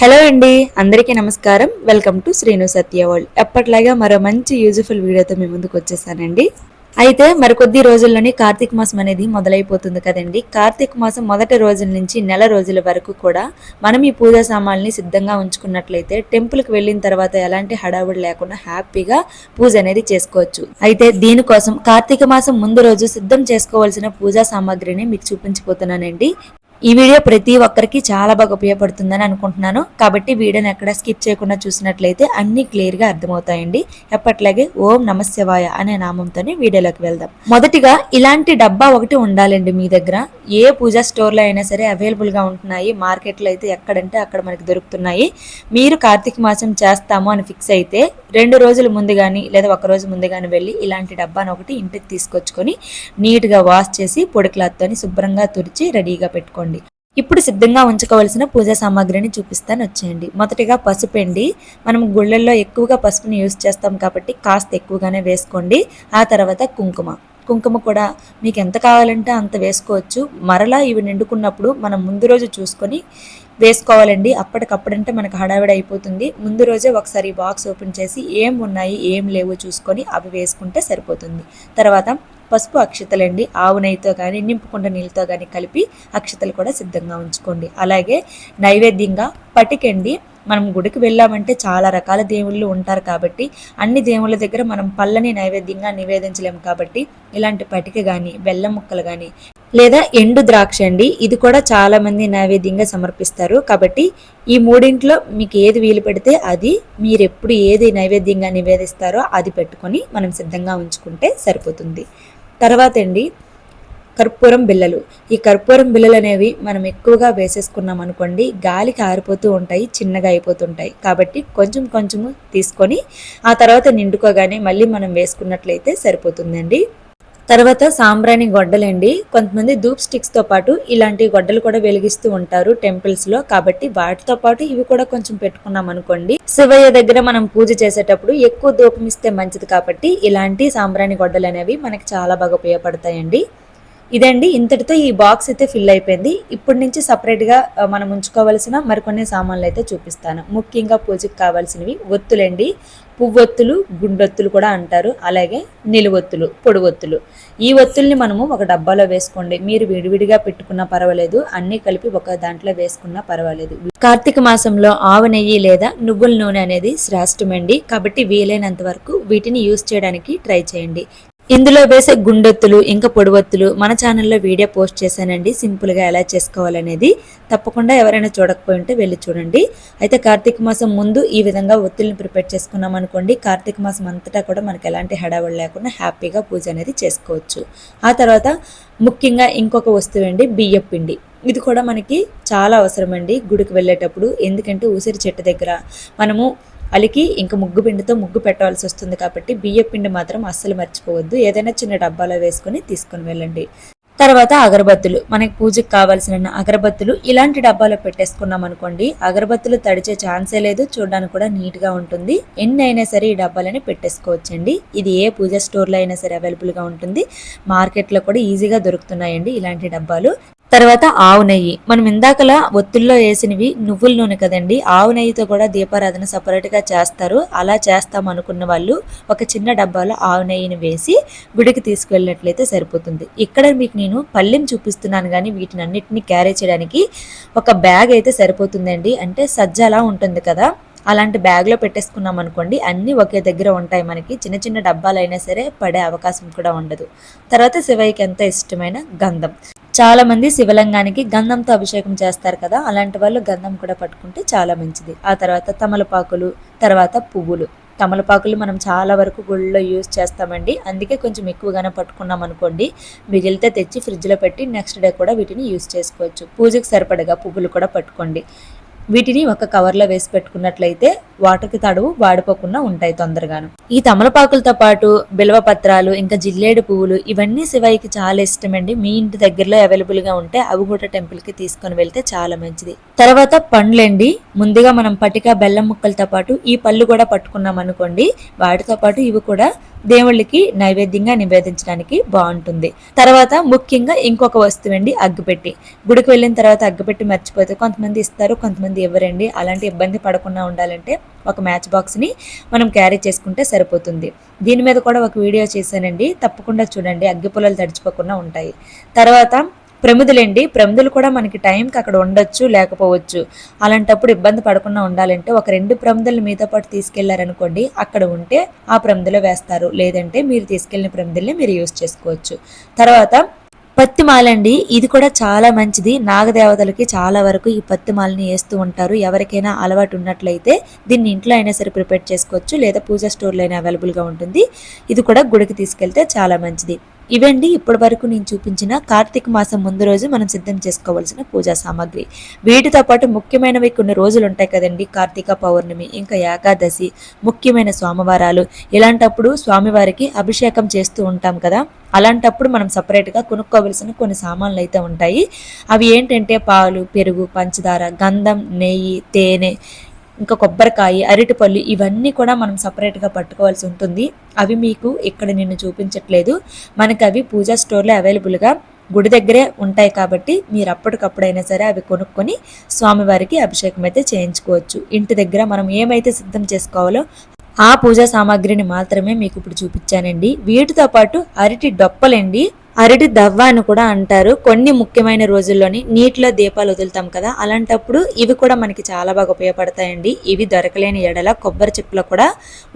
Hello అండి అందరికీ నమస్కారం. Welcome to Srinu Satya world. ఎప్పట్లాగా మరో మంచి యూజ్ఫుల్ వీడియోతో మీ ముందుకు వచ్చేసానండి. అయితే మరికొద్ది రోజుల్లోనే కార్తీక మాసం అనేది మొదలైపోతుంది కదండి. కార్తీక మాసం మొదటి రోజుల నుంచి నెల రోజుల వరకు కూడా మనం ఈ పూజా సామాన్ని సిద్ధంగా ఉంచుకున్నట్లయితే టెంపుల్కి వెళ్ళిన తర్వాత ఎలాంటి హడావుడి లేకుండా హ్యాపీగా పూజ అనేది చేసుకోవచ్చు. అయితే దీనికోసం కార్తీక మాసం ముందు రోజు సిద్ధం చేసుకోవాల్సిన పూజా సామాగ్రిని మీకు చూపించిపోతున్నానండి. ఈ వీడియో ప్రతి ఒక్కరికి చాలా బాగా ఉపయోగపడుతుందని అనుకుంటున్నాను. కాబట్టి వీడియోని ఎక్కడ స్కిప్ చేయకుండా చూసినట్లయితే అన్ని క్లియర్గా అర్థమవుతాయండి. ఎప్పట్లాగే ఓం నమశివాయ అనే నామంతోనే వీడియోలోకి వెళ్దాం. మొదటిగా ఇలాంటి డబ్బా ఒకటి ఉండాలండి మీ దగ్గర. ఏ పూజా స్టోర్లో అయినా సరే అవైలబుల్గా ఉంటున్నాయి. మార్కెట్లో అయితే ఎక్కడంటే అక్కడ మనకి దొరుకుతున్నాయి. మీరు కార్తీక మాసం చేస్తాము అని ఫిక్స్ అయితే రెండు రోజుల ముందు కానీ లేదా ఒక రోజు ముందు కానీ వెళ్ళి ఇలాంటి డబ్బాను ఒకటి ఇంటికి తీసుకొచ్చుకొని నీట్గా వాష్ చేసి పొడి క్లాత్తోని శుభ్రంగా తుడిచి రెడీగా పెట్టుకోండి. ఇప్పుడు సిద్ధంగా ఉంచుకోవాల్సిన పూజా సామాగ్రిని చూపిస్తాను. వచ్చేయండి. మొదటిగా పసుపు అండి మనం గుళ్ళల్లో ఎక్కువగా పసుపుని యూస్ చేస్తాం కాబట్టి కాస్త ఎక్కువగానే వేసుకోండి. ఆ తర్వాత కుంకుమ. కుంకుమ కూడా మీకు ఎంత కావాలంటే అంత వేసుకోవచ్చు. మరలా ఇవి నిండుకున్నప్పుడు మనం ముందు రోజు చూసుకొని వేసుకోవాలండి. అప్పటికప్పుడంటే మనకు హడావిడి అయిపోతుంది. ముందు రోజే ఒకసారి బాక్స్ ఓపెన్ చేసి ఏం ఉన్నాయి ఏం లేవు చూసుకొని అవి వేసుకుంటే సరిపోతుంది. తర్వాత పసుపు అక్షతలండి ఆవు నెయ్యితో కానీ నింపుకుంట నీళ్ళతో కానీ కలిపి అక్షతలు కూడా సిద్ధంగా ఉంచుకోండి. అలాగే నైవేద్యంగా పటికండి. మనం గుడికి వెళ్ళామంటే చాలా రకాల దేవుళ్ళు ఉంటారు కాబట్టి అన్ని దేవుళ్ళ దగ్గర మనం పళ్ళని నైవేద్యంగా నివేదించలేము కాబట్టి ఇలాంటి పటిక కానీ బెల్లం ముక్కలు కానీ లేదా ఎండు ద్రాక్ష అండి ఇది కూడా చాలా మంది నైవేద్యంగా సమర్పిస్తారు. కాబట్టి ఈ మూడింట్లో మీకు ఏది వీలు పెడితే అది మీరు ఎప్పుడు ఏది నైవేద్యంగా నివేదిస్తారో అది పెట్టుకొని మనం సిద్ధంగా ఉంచుకుంటే సరిపోతుంది. తర్వాత అండి కర్పూరం బిళ్ళలు. ఈ కర్పూరం బిళ్ళలు అనేవి మనం ఎక్కువగా వేసేసుకున్నాం అనుకోండి గాలికి ఆరిపోతూ ఉంటాయి చిన్నగా అయిపోతుంటాయి. కాబట్టి కొంచెం కొంచెము తీసుకొని ఆ తర్వాత నిండుకోగానే మళ్ళీ మనం వేసుకున్నట్లయితే సరిపోతుందండి. తర్వాత సాంబ్రాణి గొడ్డలండి. కొంతమంది ధూప్ స్టిక్స్తో పాటు ఇలాంటి గొడ్డలు కూడా వెలిగిస్తూ ఉంటారు టెంపుల్స్లో. కాబట్టి వాటితో పాటు ఇవి కూడా కొంచెం పెట్టుకున్నాం అనుకోండి. శివయ్య దగ్గర మనం పూజ చేసేటప్పుడు ఎక్కువ ధూపం ఇస్తే మంచిది కాబట్టి ఇలాంటి సాంబ్రాణి గొడ్డలు అనేవి మనకి చాలా బాగా ఉపయోగపడతాయండి. ఇదండి. ఇంతటితో ఈ బాక్స్ అయితే ఫిల్ అయిపోయింది. ఇప్పటి నుంచి సపరేట్గా మనం ఉంచుకోవాల్సిన మరికొన్ని సామాన్లు అయితే చూపిస్తాను. ముఖ్యంగా పూజకి కావాల్సినవి ఒత్తులండి. పువ్వొత్తులు గుండొత్తులు కూడా అంటారు. అలాగే నిలువొత్తులు పొడివొత్తులు. ఈ ఒత్తుల్ని మనము ఒక డబ్బాలో వేసుకోండి. మీరు విడివిడిగా పెట్టుకున్నా పర్వాలేదు. అన్నీ కలిపి ఒక దాంట్లో వేసుకున్నా పర్వాలేదు. కార్తీక మాసంలో ఆవు నెయ్యి లేదా నువ్వుల నూనె అనేది శ్రేష్టమండి. కాబట్టి వీలైనంత వరకు వీటిని యూస్ చేయడానికి ట్రై చేయండి. ఇందులో వేసే గుండెత్తులు ఇంకా పొడవత్తులు మన ఛానల్లో వీడియో పోస్ట్ చేశానండి. సింపుల్గా ఎలా చేసుకోవాలనేది తప్పకుండా ఎవరైనా చూడకపోయి ఉంటే వెళ్ళి చూడండి. అయితే కార్తీక మాసం ముందు ఈ విధంగా ఒత్తుల్ని ప్రిపేర్ చేసుకున్నాం అనుకోండి. కార్తీక మాసం అంతటా కూడా మనకు ఎలాంటి హడావుడి లేకుండా హ్యాపీగా పూజ అనేది చేసుకోవచ్చు. ఆ తర్వాత ముఖ్యంగా ఇంకొక వస్తువు అండి బియ్యం పిండి. ఇది కూడా మనకి చాలా అవసరమండి గుడికి వెళ్ళేటప్పుడు. ఎందుకంటే ఉసిరి చెట్టు దగ్గర మనము అలికి ఇంకా ముగ్గు పిండితో ముగ్గు పెట్టాల్సి వస్తుంది కాబట్టి బియ్య పిండి మాత్రం అస్సలు మర్చిపోవద్దు. ఏదైనా చిన్న డబ్బాలో వేసుకొని తీసుకొని వెళ్ళండి. తర్వాత అగరబత్తులు. మనకి పూజకి కావాల్సిన అగరబత్తులు ఇలాంటి డబ్బాలో పెట్టేసుకున్నాం అనుకోండి అగరబత్తులు తడిచే ఛాన్సే లేదు. చూడడానికి కూడా నీట్గా ఉంటుంది. ఎన్ని అయినా సరే ఈ డబ్బాలని పెట్టేసుకోవచ్చండి. ఇది ఏ పూజ స్టోర్లో అయినా సరే అవైలబుల్గా ఉంటుంది. మార్కెట్లో కూడా ఈజీగా దొరుకుతున్నాయండి ఇలాంటి డబ్బాలు. తర్వాత ఆవు నెయ్యి. మనం ఇందాకలా ఒత్తుల్లో వేసినవి నువ్వుల నూనె కదండి ఆవు నెయ్యితో కూడా దీపారాధన సపరేట్గా చేస్తారు. అలా చేస్తాం అనుకున్న వాళ్ళు ఒక చిన్న డబ్బాలో ఆవు నెయ్యిని వేసి గుడికి తీసుకువెళ్ళినట్లయితే సరిపోతుంది. ఇక్కడ మీకు నేను పల్లెం చూపిస్తున్నాను కానీ వీటిని అన్నిటిని క్యారీ చేయడానికి ఒక బ్యాగ్ అయితే సరిపోతుందండి. అంటే సజ్జలా ఉంటుంది కదా అలాంటి బ్యాగ్లో పెట్టేసుకున్నాం అనుకోండి అన్నీ ఒకే దగ్గర ఉంటాయి మనకి. చిన్న చిన్న డబ్బాలైనా సరే పడే అవకాశం కూడా ఉండదు. తర్వాత శివయ్యకి ఎంతో ఇష్టమైన గంధం. చాలామంది శివలింగానికి గంధంతో అభిషేకం చేస్తారు కదా అలాంటి వాళ్ళు గంధం కూడా పట్టుకుంటే చాలా మంచిది. ఆ తర్వాత తమలపాకులు తర్వాత పువ్వులు. తమలపాకులు మనం చాలా వరకు గుళ్ళలో యూజ్ చేస్తామండి. అందుకే కొంచెం ఎక్కువగానే పట్టుకున్నాం అనుకోండి. మిగిలితే తెచ్చి ఫ్రిడ్జ్లో పెట్టి నెక్స్ట్ డే కూడా వీటిని యూజ్ చేసుకోవచ్చు. పూజకు సరిపడగా పువ్వులు కూడా పట్టుకోండి. వీటిని ఒక కవర్లో వేసి పెట్టుకున్నట్లయితే వాటకి తడువు వాడిపోకుండా ఉంటాయి తొందరగాను. ఈ తమలపాకులతో పాటు బిల్వ పత్రాలు ఇంకా జిల్లేడు పువ్వులు ఇవన్నీ శివయ్యకి చాలా ఇష్టమండి. మీ ఇంటి దగ్గరలో అవైలబుల్గా ఉంటే అవి కూడా టెంపుల్కి తీసుకొని వెళ్తే చాలా మంచిది. తర్వాత పండ్లండి. ముందుగా మనం పటిక బెల్లం ముక్కలతో పాటు ఈ పళ్ళు కూడా పట్టుకున్నాం అనుకోండి వాటితో పాటు ఇవి కూడా దేవుళ్ళకి నైవేద్యంగా నివేదించడానికి బాగుంటుంది. తర్వాత ముఖ్యంగా ఇంకొక వస్తువు అండి అగ్గిపెట్టి. గుడికి వెళ్ళిన తర్వాత అగ్గిపెట్టి మర్చిపోతే కొంతమంది ఇస్తారు కొంతమంది ఇవ్వరండి. అలాంటి ఇబ్బంది పడకుండా ఉండాలంటే ఒక మ్యాచ్ బాక్స్ని మనం క్యారీ చేసుకుంటే సరిపోతుంది. దీని మీద కూడా ఒక వీడియో చేశానండి. తప్పకుండా చూడండి. అగ్గి పొలాలు తడిచిపోకుండా ఉంటాయి. తర్వాత ప్రమిదులండి. ప్రమిదులు కూడా మనకి టైంకి అక్కడ ఉండొచ్చు లేకపోవచ్చు. అలాంటప్పుడు ఇబ్బంది పడకుండా ఉండాలంటే ఒక రెండు ప్రమిదలు మీతో పాటు తీసుకెళ్ళారనుకోండి. అక్కడ ఉంటే ఆ ప్రమిదలో వేస్తారు. లేదంటే మీరు తీసుకెళ్ళిన ప్రమిదల్ని మీరు యూస్ చేసుకోవచ్చు. తర్వాత పత్తి మాలండి ఇది కూడా చాలా మంచిది. నాగదేవతలకి చాలా వరకు ఈ పత్తి మాలని వేస్తూ ఉంటారు. ఎవరికైనా అలవాటు ఉన్నట్లయితే దీన్ని ఇంట్లో అయినా సరే ప్రిపేర్ చేసుకోవచ్చు. లేదా పూజా స్టోర్లో అయినా అవైలబుల్గా ఉంటుంది. ఇది కూడా గుడికి తీసుకెళ్తే చాలా మంచిది. ఇవండి. ఇప్పటి వరకు నేను చూపించిన కార్తీక మాసం ముందు రోజు మనం సిద్ధం చేసుకోవాల్సిన పూజా సామాగ్రి. వీటితో పాటు ముఖ్యమైనవి కొన్ని రోజులు ఉంటాయి కదండి. కార్తీక పౌర్ణమి ఇంకా ఏకాదశి ముఖ్యమైన సోమవారాలు ఇలాంటప్పుడు స్వామివారికి అభిషేకం చేస్తూ ఉంటాం కదా. అలాంటప్పుడు మనం సపరేట్గా కొనుక్కోవలసిన కొన్ని సామాన్లు అయితే ఉంటాయి. అవి ఏంటంటే పాలు పెరుగు పంచదార గంధం నెయ్యి తేనె ఇంకా కొబ్బరికాయ అరటిపళ్ళు ఇవన్నీ కూడా మనం సపరేట్గా పట్టుకోవాల్సి ఉంటుంది. అవి మీకు ఇక్కడ నిన్ను చూపించట్లేదు. మనకి అవి పూజా స్టోర్లో అవైలబుల్గా గుడి దగ్గరే ఉంటాయి కాబట్టి మీరు అప్పటికప్పుడైనా సరే అవి కొనుక్కొని స్వామివారికి అభిషేకం అయితే చేయించుకోవచ్చు. ఇంటి దగ్గర మనం ఏమైతే సిద్ధం చేసుకోవాలో ఆ పూజా సామాగ్రిని మాత్రమే మీకు ఇప్పుడు చూపించానండి. వీటితో పాటు అరటి డొప్పలండి. అరటి దవ్వ అని కూడా అంటారు. కొన్ని ముఖ్యమైన రోజుల్లోని నీటిలో దీపాలు వదులుతాం కదా అలాంటప్పుడు ఇవి కూడా మనకి చాలా బాగా ఉపయోగపడతాయండి. ఇవి దొరకలేని ఎడల కొబ్బరి చెప్పులో కూడా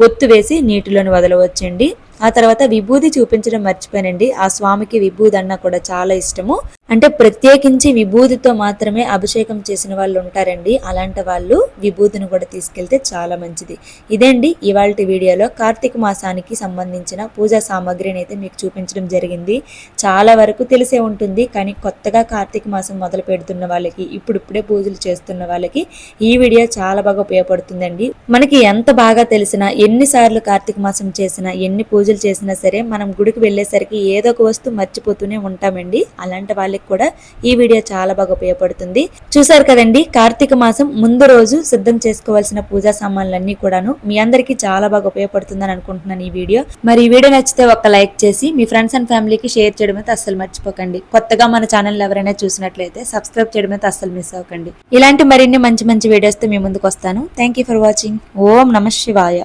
ఒత్తు వేసి నీటిలోని వదలవచ్చండి. ఆ తర్వాత విభూది చూపించడం మర్చిపోయానండి. ఆ స్వామికి విభూది అన్న కూడా చాలా ఇష్టము. అంటే ప్రత్యేకించి విభూతితో మాత్రమే అభిషేకం చేసిన వాళ్ళు ఉంటారండి. అలాంటి వాళ్ళు విభూతిని కూడా తీసుకెళ్తే చాలా మంచిది. ఇదండి ఇవాళ వీడియోలో కార్తీక మాసానికి సంబంధించిన పూజా సామాగ్రిని అయితే మీకు చూపించడం జరిగింది. చాలా వరకు తెలిసే ఉంటుంది. కానీ కొత్తగా కార్తీక మాసం మొదలు పెడుతున్న వాళ్ళకి ఇప్పుడిప్పుడే పూజలు చేస్తున్న వాళ్ళకి ఈ వీడియో చాలా బాగా ఉపయోగపడుతుందండి. మనకి ఎంత బాగా తెలిసినా ఎన్నిసార్లు కార్తీక మాసం చేసినా ఎన్ని పూజ పూజలు చేసినా సరే మనం గుడికి వెళ్ళేసరికి ఏదో ఒక వస్తువు మర్చిపోతూనే ఉంటామండి. అలాంటి వాళ్ళకి కూడా ఈ వీడియో చాలా బాగా ఉపయోగపడుతుంది. చూసారు కదండి కార్తీక మాసం ముందు రోజు సిద్ధం చేసుకోవాల్సిన పూజా సామాన్లన్నీ కూడాను మీ అందరికీ చాలా బాగా ఉపయోగపడుతుందని అనుకుంటున్నాను ఈ వీడియో. మరి ఈ వీడియో నచ్చితే ఒక లైక్ చేసి మీ ఫ్రెండ్స్ అండ్ ఫ్యామిలీకి షేర్ చేయడం అయితే అస్సలు మర్చిపోకండి. కొత్తగా మన ఛానల్ ఎవరైనా చూసినట్లయితే సబ్స్క్రైబ్ చేయడం అయితే అస్సలు మిస్ అవ్వకండి. ఇలాంటి మరిన్ని మంచి మంచి వీడియోస్తో మీ ముందుకు వస్తాను. థ్యాంక్ యూ ఫర్ వాచింగ్ ఓం నమ శివాయ.